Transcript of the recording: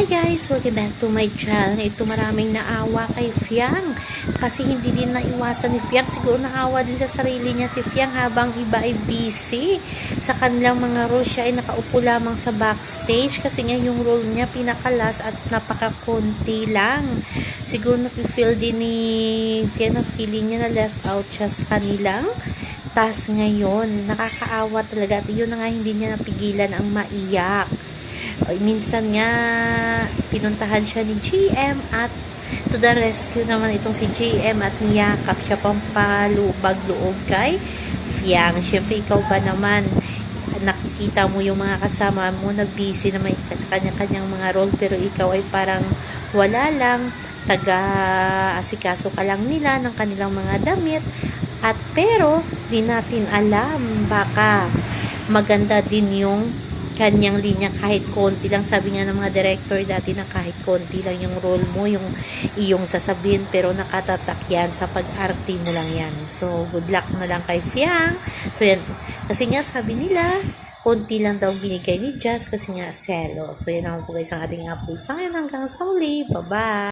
Hi guys! Welcome back to my channel. Ito maraming naawa kay Fiang. Kasi hindi din naiwasan ni Fiang. Siguro naawa din sa sarili niya si Fiang habang iba ay busy. Sa kanilang mga role siya ay nakaupo lamang sa backstage. Kasi nga yung role niya pinakalas at napakakunti lang. Siguro napifeel din ni Fiang na feeling niya na left out siya sa kanilang task ngayon. Nakakaawa talaga. At yun na nga hindi niya napigilan ang maiyak. Ay, minsan nga pinuntahan siya ni GM at to the rescue naman itong si GM at niyakap siya pang palubag loob kay Fiang. Siyempre, ikaw ba naman? Nakikita mo yung mga kasama mo na busy na may kanya-kanyang mga role pero ikaw ay parang wala lang. Taga asikaso ka lang nila ng kanilang mga damit. At pero di natin alam. Baka maganda din yung kanyang linya kahit konti lang. Sabi nga ng mga director dati na kahit konti lang yung role mo yung iyong sasabihin pero nakatatak yan sa pag-arte mo lang yan. So good luck na lang kay Fiang. So yan. Kasi nga sabi nila konti lang daw binigay ni Jazz kasi nga selo. So yan naman po guys ang ating update sa ngayon. Hanggang sa uli. Bye bye